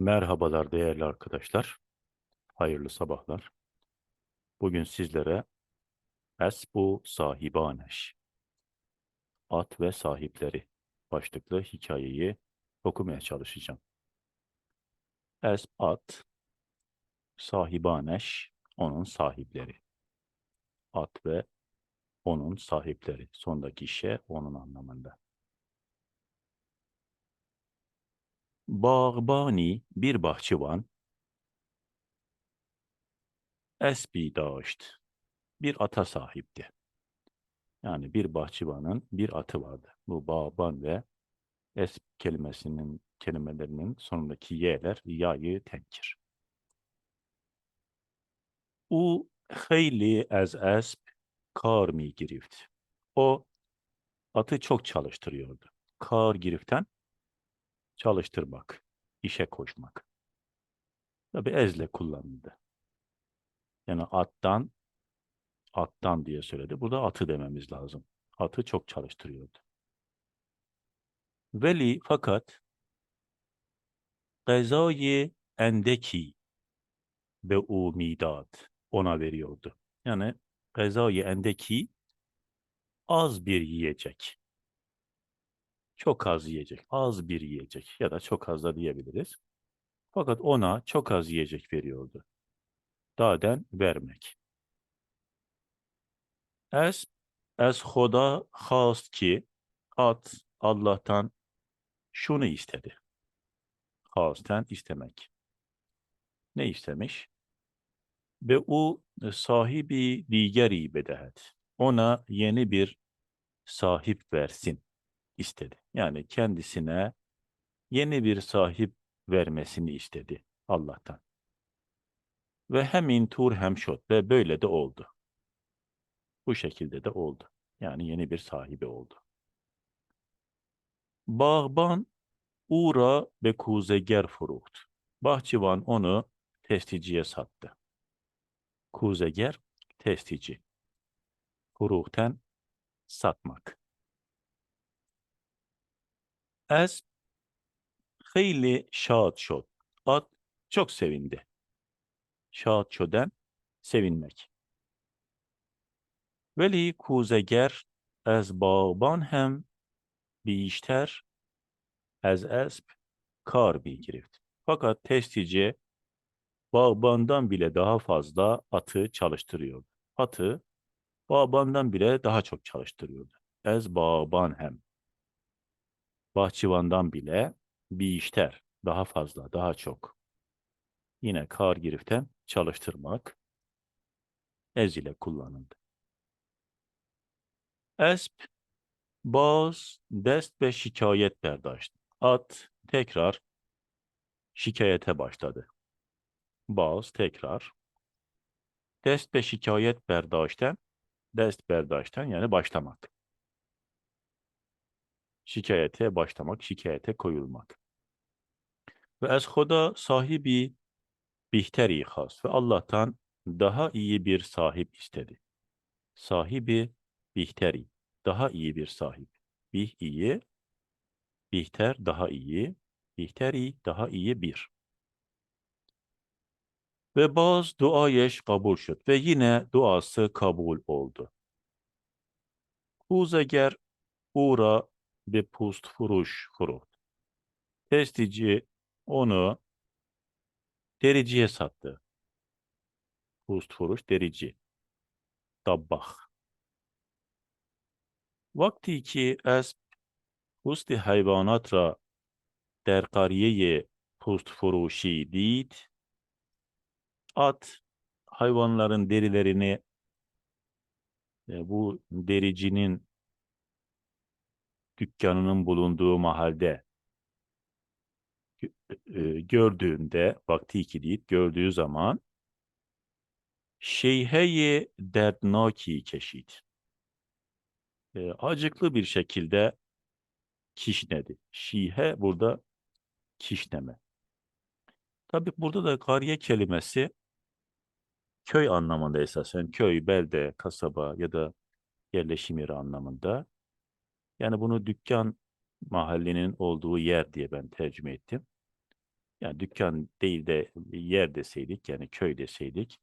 Merhabalar değerli arkadaşlar. Hayırlı sabahlar. Bugün sizlere Esbu Sahibaneş, At ve Sahipleri başlıklı hikayeyi okumaya çalışacağım. Es at, sahibaneş, onun sahipleri. At ve onun sahipleri. Sondaki şey onun anlamında. Bağbani bir bahçıvan esbi daşt bir ata sahipti. Yani bir bahçıvanın bir atı vardı. Bu bağban ve es kelimesinin kelimelerinin sonundaki y'ler yayı tenkir. U hayli az esp kar mi girift. O atı çok çalıştırıyordu. Kar giriften çalıştırmak, işe koşmak. Tabi ezle kullanıldı. Yani attan, attan diye söyledi. Burada atı dememiz lazım. Atı çok çalıştırıyordu. Veli fakat gazayı endeki ve umidat ona veriyordu. Yani gazayı endeki az bir yiyecek. Çok az yiyecek, az bir yiyecek ya da çok az da diyebiliriz. Fakat ona çok az yiyecek veriyordu. Daden vermek. Es, es Hoda hast ki at Allah'tan şunu istedi. Hasten istemek. Ne istemiş? Ve o sahibi digeri bedehet. Ona yeni bir sahip versin istedi. Yani kendisine yeni bir sahip vermesini istedi Allah'tan. Ve hem intur hem şot ve böyle de oldu. Bu şekilde de oldu. Yani yeni bir sahibi oldu. Bağban uğra ve kuzeger furuht. Bahçıvan onu testiciye sattı. Kuzeger, testici. Furuhten satmak. Ez hayli şad şod. At çok sevindi. Şad şoden sevinmek. Veli kuzeger ez bağban hem بیشتر از اسب kar girift. Fakat testici bağbandan bile daha fazla atı çalıştırıyordu. Atı bağbandan bile daha çok çalıştırıyordu. Ez bağban hem. Bahçıvandan bile bişter, daha fazla, daha çok. Yine kar giriften çalıştırmak ez ile kullanıldı. Esp Boz dest ve şikayet berdaşt. At tekrar şikayete başladı. Boz tekrar dest ve şikayet berdaşten dest berdaşten yani başlamak. Şikayete başlamak, şikayete koyulmak. Ve ez hoda sahibi bihteri has ve Allah'tan daha iyi bir sahip istedi. Sahibi bihteri daha iyi bir sahip. Bih iyi, bihter daha iyi, bihteri daha iyi bir. Ve bazı duayeş kabul şut ve yine duası kabul oldu. Huzeger uğra ve pust furuş furut. Testici onu dericiye sattı. Pust furuş derici. Dabbah. وقتی که اسب پوست حیوانات را در قریه پوست فروشی دید at hayvanların derilerini e, bu dericinin dükkanının bulunduğu mahalde e, gördüğünde vakti iki deyip gördüğü zaman şeyheye derdnaki keşit e, acıklı bir şekilde kişnedi. Şihe burada kişneme. Tabi burada da kariye kelimesi köy anlamında esasen köy, belde, kasaba ya da yerleşim yeri anlamında. Yani bunu dükkan mahallenin olduğu yer diye ben tercüme ettim. Yani dükkan değil de yer deseydik yani köy deseydik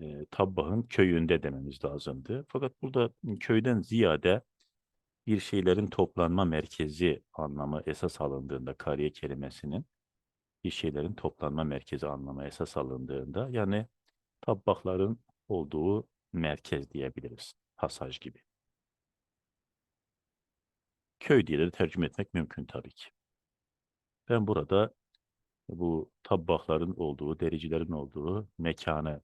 e, Tabbah'ın köyünde dememiz lazımdı. Fakat burada köyden ziyade bir şeylerin toplanma merkezi anlamı esas alındığında kariye kelimesinin bir şeylerin toplanma merkezi anlamı esas alındığında yani tabbakların olduğu merkez diyebiliriz. Pasaj gibi. Köy diye de tercüme etmek mümkün tabii ki. Ben burada bu tabbakların olduğu, dericilerin olduğu mekanı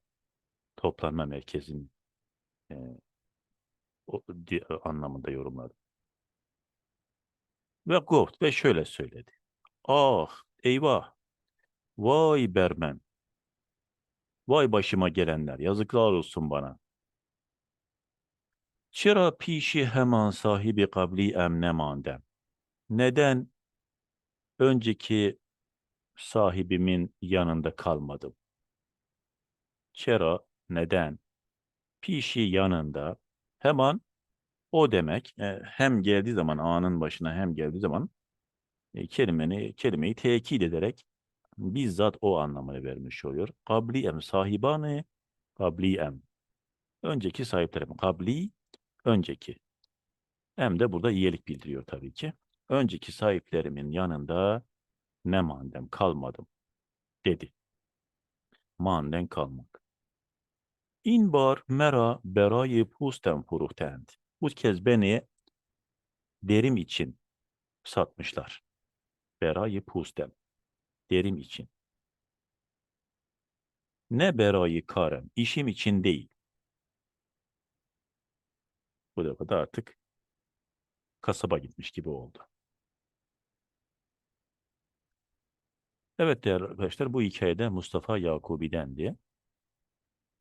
toplanma merkezin e, o, di, anlamında yorumladım. Ve Goft ve şöyle söyledi. Ah eyvah vay bermen vay başıma gelenler yazıklar olsun bana. Çıra pişi hemen sahibi kabli emne mandem. Neden önceki sahibimin yanında kalmadım? Çera neden? Pişi yanında hemen o demek e, hem geldiği zaman anın başına hem geldiği zaman e, kelimeni, kelimeyi tekit ederek bizzat o anlamını vermiş oluyor. Kabli em sahibane kabli em. Önceki sahiplerim. Kabli önceki. Hem de burada iyilik bildiriyor tabii ki. Önceki sahiplerimin yanında ne mandem kalmadım dedi. Manden kalmak. İn bar mera berayı pustem furuhtent. Bu kez beni derim için satmışlar. Berayı pustem. Derim için. Ne berayı karem. işim için değil. Bu defa da artık kasaba gitmiş gibi oldu. Evet değerli arkadaşlar bu hikayede Mustafa Yakubi'dendi.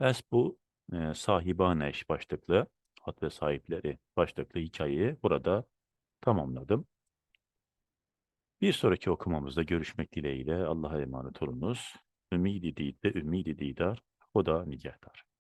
Es bu e, sahibane eş başlıklı hat ve sahipleri başlıklı hikayeyi burada tamamladım. Bir sonraki okumamızda görüşmek dileğiyle Allah'a emanet olunuz. Ümidi değil de ümidi didar, o da nigahdar.